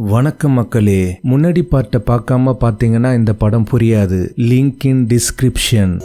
வணக்கம் மக்களே. முன்னாடி பார்ட்டை பார்க்காம பார்த்தீங்கன்னா இந்த படம் புரியாது. Link in description.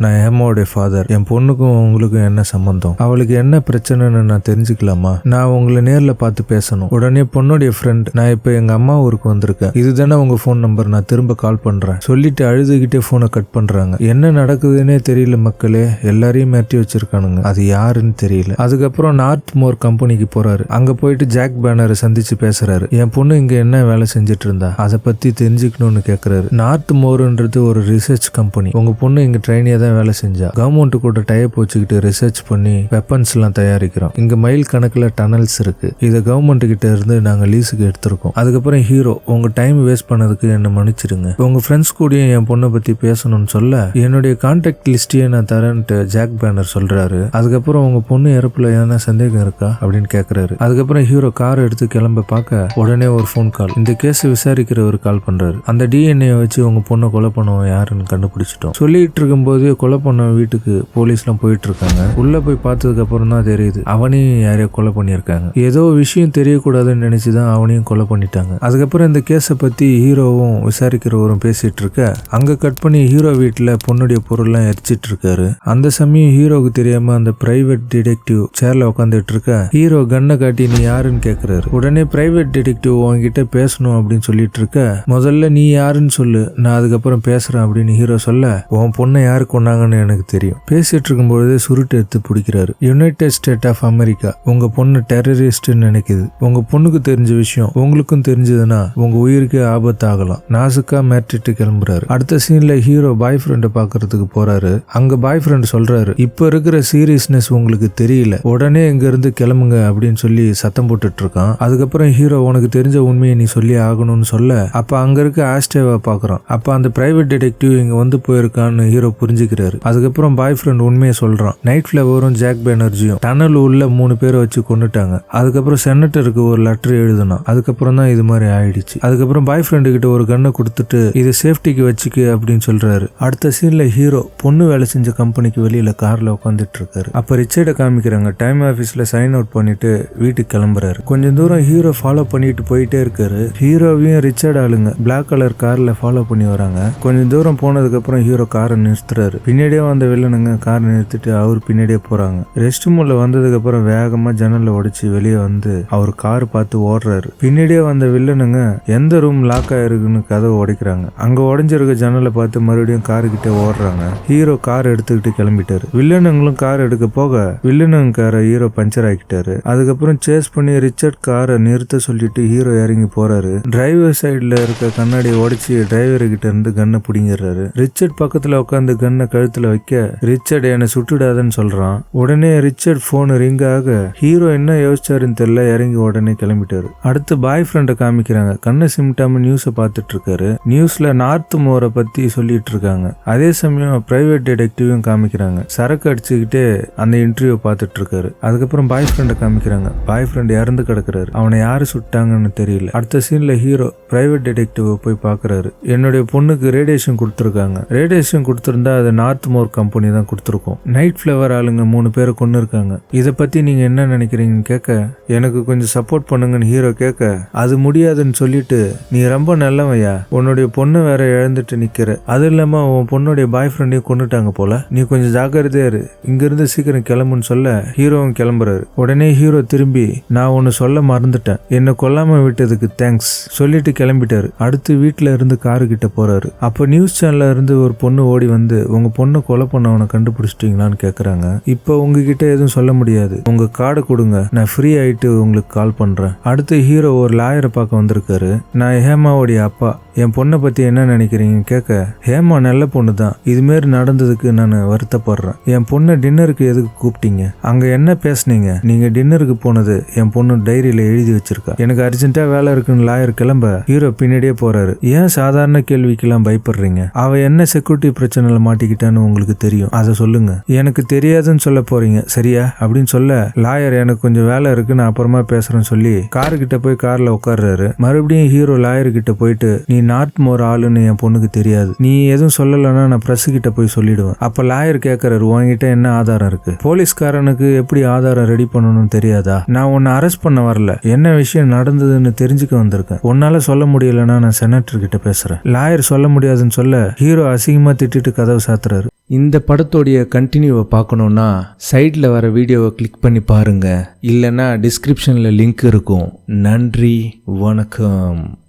நான் ஹேமாவுடைய ஃபாதர் என் பொண்ணுக்கும் உங்களுக்கும் என்ன சம்பந்தம்? அவளுக்கு என்ன பிரச்சனைன்னு நான் தெரிஞ்சுக்கலாமா? நான் உங்களை நேரில் பார்த்து பேசணும். உடனே பொண்ணுடைய ஃப்ரெண்ட் நான் இப்போ எங்கள் அம்மா ஊருக்கு வந்திருக்கேன். இதுதானே உங்கள் ஃபோன் நம்பர் நான் திரும்ப கால் பண்ணுறேன் சொல்லிட்டு அழுதுகிட்டே ஃபோனை கட் பண்ணுறாங்க என்ன நடக்குதுன்னே தெரியல மக்களே. எல்லாரையும் மிரட்டி வச்சிருக்கானுங்க. அது யாருன்னு தெரியல. அதுக்கப்புறம் நார்த் மோர் கம்பெனிக்கு போறாரு. அங்க போயிட்டு ஜாக் பேனரை சந்திச்சு பேசுறாரு. என் பொண்ணு இங்க என்ன வேலை செஞ்சுட்டு இருந்தா? அதை பத்தி தெரிஞ்சுக்கணும்னு கேக்குறாரு. நார்த் மோர்ன்றது ஒரு ரிசர்ச் கம்பெனி உங்க பொண்ணு இங்க ட்ரைனியா தான் வேலை செஞ்சா. கவர்மெண்ட் கூட டைப் வச்சுக்கிட்டு ரிசர்ச் பண்ணி வெப்பன்ஸ் எல்லாம் தயாரிக்கிறோம். இங்க மைல் கணக்குல டனல்ஸ் இருக்கு. இதை கவர்மெண்ட் கிட்ட இருந்து நாங்க லீஸுக்கு எடுத்திருக்கோம். அதுக்கப்புறம் ஹீரோ உங்க டைம் வேஸ்ட் பண்ணதுக்கு என்ன மன்னிச்சிடுங்க. உங்க ஃப்ரெண்ட்ஸ் கூடயும் என் பொண்ணை பத்தி பேசணும்னு சொல்ல என்னுடைய கான்டாக்ட் லிஸ்டையே நான் தரேன்ட்டு ஜாக் பேனர் சொல்றாரு. அதுக்கப்புறம் உங்க பொண்ணு இறப்புல எதனா சந்தேகம் இருக்கா? அப்படின்னு கேக்குறாரு. அதுக்கப்புறம் ஹீரோ கார் எடுத்து கிளம்ப பார்க்க உடனே ஒரு ஃபோன் கால் இந்த கேஸ் விசாரிக்கிறவர் கால் பண்றாரு. அந்த டிஎன்ஏ வச்சு உங்க பொண்ணை கொலை பண்ணுவோம் யாருன்னு கண்டுபிடிச்சிட்டோம். சொல்லிட்டு இருக்கும்போது கொலை பண்ண வீட்டுக்கு போலீஸ்லாம் போயிட்டு இருக்காங்க உள்ள போய் பார்த்ததுக்கு அப்புறம் தான் தெரியுது அவனையும் யாரையோ கொலை பண்ணியிருக்காங்க. ஏதோ விஷயம் தெரியக்கூடாதுன்னு நினைச்சுதான் அவனையும் கொலை பண்ணிட்டாங்க. அதுக்கப்புறம் இந்த கேஸை பத்தி ஹீரோவும் விசாரிக்கிறவரும் பேசிட்டு இருக்க அங்க கட் பண்ணி ஹீரோ வீட்டுல பொண்ணுடைய பொருள்லாம் எரிச்சிட்டு இருக்காரு அந்த சமயம் ஹீரோவுக்கு தெரியாம அந்த பிரைவேட் டிடெக்டிவ் சேர்ல உட்காந்துட்டு இருக்க ஹீரோ கண்ணை காட்டி நீ யாருன்னு கேக்குறாரு. உடனே பிரைவேட் டிடெக்டிவ் உங்ககிட்ட பேசணும் அப்படின்னு சொல்லிட்டு இருக்க முதல்ல நீ யாருன்னு சொல்லு நான் அதுக்கப்புறம் பேசுறேன் அப்படின்னு ஹீரோ சொல்ல உன் பொண்ணை யாரு பண்ணாங்கன்னு எனக்கு தெரியும். பேசிட்டு இருக்கும்பொழுதே சுருட்டு எடுத்து பிடிக்கிறாரு. யுனைடெட் ஸ்டேட் ஆஃப் அமெரிக்கா உங்க பொண்ணு டெரரிஸ்ட்னு நினைக்குது. உங்க பொண்ணுக்கு தெரிஞ்ச விஷயம் உங்களுக்கும் தெரிஞ்சதுன்னா உங்க உயிருக்கே ஆபத்து ஆகலாம் நாசுக்கா மேட்டிட்டு கிளம்புறாரு. அடுத்த சீன்ல ஹீரோ பாய் ஃப்ரெண்டை பாக்குறதுக்கு போறாரு. அங்க பாய் ஃப்ரெண்ட் சொல்றாரு இப்ப இருக்கிற சீரியஸ்னஸ் உங்களுக்கு தெரியல. உடனே இங்க இருந்து கிளம்புங்க அப்படின்னு சொல்லி சத்தம் போட்டுட்டு இருக்கான் அதுக்கப்புறம் ஹீரோ உனக்கு தெரிஞ்ச உண்மையை நீ சொல்லி ஆகணும்னு சொல்ல. அப்ப அங்க இருக்க ஆஸ்டேவா பாக்குறான் அப்ப அந்த பிரைவேட் டிடெக்டிவ் இங்க வந்து போயிருக்கான்னு ஹீரோ புரிஞ்சுக்கிறாரு. அதுக்கப்புறம் பாய் ஃப்ரெண்ட் உண்மையை சொல்றான். நைட் ஃபிளவரும் ஜாக் பேனர்ஜியும் டனல் உள்ள மூணு பேரை வச்சு கொண்டுட்டாங்க அதுக்கப்புறம் செனட்டருக்கு ஒரு லெட்டர் எழுதுனான். அதுக்கப்புறம் தான் இது மாதிரி ஆயிடுச்சு. அதுக்கப்புறம் பாய் ஃப்ரெண்டு கிட்ட ஒரு கண்ணை கொடுத்துட்டு இது சேஃப்டிக்கு வச்சுக்க அப்படின்னு சொல்றாரு. அடுத்த சீன்ல ஹீரோ பொண்ணு வேலை செஞ்ச கம்பெனிக்கு வெளியில கார்ல உட்காந்துட்டு இருக்காரு அப்ப ரிச்சர்டை காமிக்கிறாங்க. டைம் ஆபீஸ்ல சைன் அவுட் பண்ணிட்டு வீட்டுக்கு கிளம்புறாரு. கொஞ்சம் தூரம் ஹீரோ ஃபாலோ பண்ணிட்டு போயிட்டே இருக்காரு. ஹீரோவையும் ரிச்சர்ட் ஆளுங்க. பிளாக் கலர் கார்ல ஃபாலோ பண்ணி வராங்க. கொஞ்சம் தூரம் போனதுக்கு அப்புறம் ஹீரோ காரை நிறுத்துறாரு. பின்னாடியே வந்த வில்லனுங்க கார் நிறுத்திட்டு அவர் பின்னாடியே போறாங்க. ரெஸ்ட் ரூம்ல வந்ததுக்கு அப்புறம் வேகமா ஜன்னலை உடைச்சு வெளியே வந்து அவர் கார் பார்த்து ஓடுறாரு. பின்னாடியே வந்த வில்லனுங்க எந்த ரூம் லாக் ஆயிருக்குன்னு கதவை உடைக்கிறாங்க அங்க உடஞ்சிருக்க ஜன்னலை பார்த்து மறுபடியும் காரு கிட்ட ஓடுறாங்க. ஹீரோ கார் எடுத்துக்கிட்டு கிளம்பிட்டாரு. வில்லனுங்களும் கார் எடுக்க போக வில்லனுங்க காரை ஹீரோ பஞ்சர் ஆக்கிட்டாரு. அதுக்கப்புறம் சேஸ் பண்ணி ரிச்சர்ட் காரை நிறுத்த சொல்லிட்டு ஹீரோ இறங்கி போறாரு. டிரைவர் சைடுல இருக்க கண்ணாடியை உடைச்சி டிரைவர் கிட்ட இருந்து கன்னை பிடிங்கிடுறாரு. ரிச்சர்ட் பக்கத்துல உட்காந்து கன்னை கழுத்துல வைக்க ரிச்சர்ட் என்னை சுட்டுடாதன்னு சொல்றான். உடனே ரிச்சர்ட் போன் ரிங் ஆக ஹீரோ என்ன யோசிச்சாருன்னு தெரியல இறங்கி உடனே கிளம்பிட்டாரு. அடுத்து பாய் ஃப்ரெண்டை காமிக்கிறாங்க. கண்ணை சிமிட்டாம நியூஸை பார்த்துட்டு இருக்காரு நியூஸ்ல நார்த் மோரை பத்தி சொல்லிட்டு இருக்காங்க அதே சமயம் பிரைவேட் டிடெக்டிவும் காமிக்கிறாங்க. சரக்கு அடிச்சுக்கிட்டே அந்த இன்டர்வியூ பார்த்துட்டு இருக்காரு அதுக்கப்புறம் பாய் ஃப்ரெண்டை காமிக்கிறாங்க. பாய் ஃப்ரெண்ட் இறந்து கிடக்குறாரு. அவனை யாரு சுட்டாங்கன்னு தெரியல. அடுத்த சீன்ல ஹீரோ பிரைவேட் டிடெக்டிவ் போய் பாக்குறாரு என்னுடைய பொண்ணுக்கு ரேடியேஷன் கொடுத்துருக்காங்க. ரேடியேஷன் கொடுத்துருந்தா அதை நார்த் மோர் கம்பெனி தான் கொடுத்துருக்கோம். நைட் ஃப்ளவர் ஆளுங்க மூணு பேரை கொண்டு இருக்காங்க இதை பத்தி நீங்க என்ன நினைக்கிறீங்கன்னு கேட்க எனக்கு கொஞ்சம் சப்போர்ட் பண்ணுங்கன்னு ஹீரோ கேட்க அது முடியாதுன்னு சொல்லிட்டு நீ ரொம்ப நல்லவையா உன்னுடைய பொண்ணு வேற இழந்துட்டு நிக்கிற. அது இல்லாம உன் பொண்ணுடைய பாய் ஃப்ரெண்டையும் கொண்டுட்டாங்க போல. நீ கொஞ்சம் ஜாக்கிரதையா இரு. இங்க இருந்து சீக்கிரம் கிளம்புன்னு சொல்ல ஹீரோவும் கிளம்புறாரு. உடனே ஹீரோ திரும்பி நான் ஒன்று சொல்ல மறந்துட்டேன். என்னை கொல்லாம விட்டதுக்கு தேங்க்ஸ் சொல்லிட்டு கிளம்பிட்டாரு. அடுத்து வீட்டுல இருந்து காரு கிட்ட போறாரு. அப்ப நியூஸ் சேனல்ல இருந்து ஒரு பொண்ணு ஓடி வந்து உங்க பொண்ணு கொலை பண்ணவனை கண்டுபிடிச்சிட்டீங்களான்னு கேட்குறாங்க இப்போ உங்ககிட்ட எதுவும் சொல்ல முடியாது. உங்கள் கார்டை கொடுங்க. நான் ஃப்ரீ ஆகிட்டு உங்களுக்கு கால் பண்ணுறேன் அடுத்து ஹீரோ ஒரு லாயரை பார்க்க வந்திருக்காரு. நான் ஹேமாவுடைய அப்பா. என் பொண்ணை பற்றி என்ன நினைக்கிறீங்கன்னு கேட்க ஹேமா நல்ல பொண்ணு தான் இதுமாரி நடந்ததுக்கு நான் வருத்தப்படுறேன். என் பொண்ணை டின்னருக்கு எதுக்கு கூப்பிட்டீங்க? அங்கே என்ன பேசுனீங்க? நீங்கள் டின்னருக்கு போனது என் பொண்ணு டைரியில் எழுதி வச்சிருக்கா. எனக்கு அர்ஜென்ட்டாக வேலை இருக்குன்னு லாயர் கிளம்ப ஹீரோ பின்னாடியே போகிறாரு ஏன் சாதாரண கேள்விக்கெல்லாம் பயப்படுறீங்க? அவள் என்ன செக்யூரிட்டி பிரச்சனையில் மாட்டிக்கிட்டு? மாட்டிக்கிட்டேன்னு உங்களுக்கு தெரியும். அதை சொல்லுங்க. எனக்கு தெரியாதுன்னு சொல்ல போறீங்க. சரியா? அப்படின்னு சொல்ல லாயர் எனக்கு கொஞ்சம் வேலை இருக்கு. நான் அப்புறமா பேசுறேன்னு சொல்லி காரு கிட்ட போய் கார்ல உட்கார்றாரு. மறுபடியும் ஹீரோ லாயர் கிட்ட போயிட்டு நீ நார்த் மோர் ஆளுன்னு என் பொண்ணுக்கு தெரியாது. நீ எதுவும் சொல்லலைன்னா நான் பிரஸ் கிட்ட போய் சொல்லிடுவேன். அப்ப லாயர் கேட்கறாரு உங்ககிட்ட என்ன ஆதாரம் இருக்கு? போலீஸ்காரனுக்கு எப்படி ஆதாரம் ரெடி பண்ணணும்னு தெரியாதா? நான் உன்னை அரெஸ்ட் பண்ண வரல. என்ன விஷயம் நடந்ததுன்னு தெரிஞ்சுக்க வந்திருக்கேன். உன்னால சொல்ல முடியலன்னா நான் செனட்டர் கிட்ட பேசுறேன். லாயர் சொல்ல முடியாதுன்னு சொல்ல ஹீரோ அசிங்கமா திட்டிட்டு கதவை சாத்துற இந்த படத்தோடைய கண்டினியூவை பார்க்கணுன்னா சைடில் வர வீடியோவை கிளிக் பண்ணி பாருங்கள் இல்லைன்னா டிஸ்கிரிப்ஷனில் லிங்க் இருக்கும். நன்றி வணக்கம்.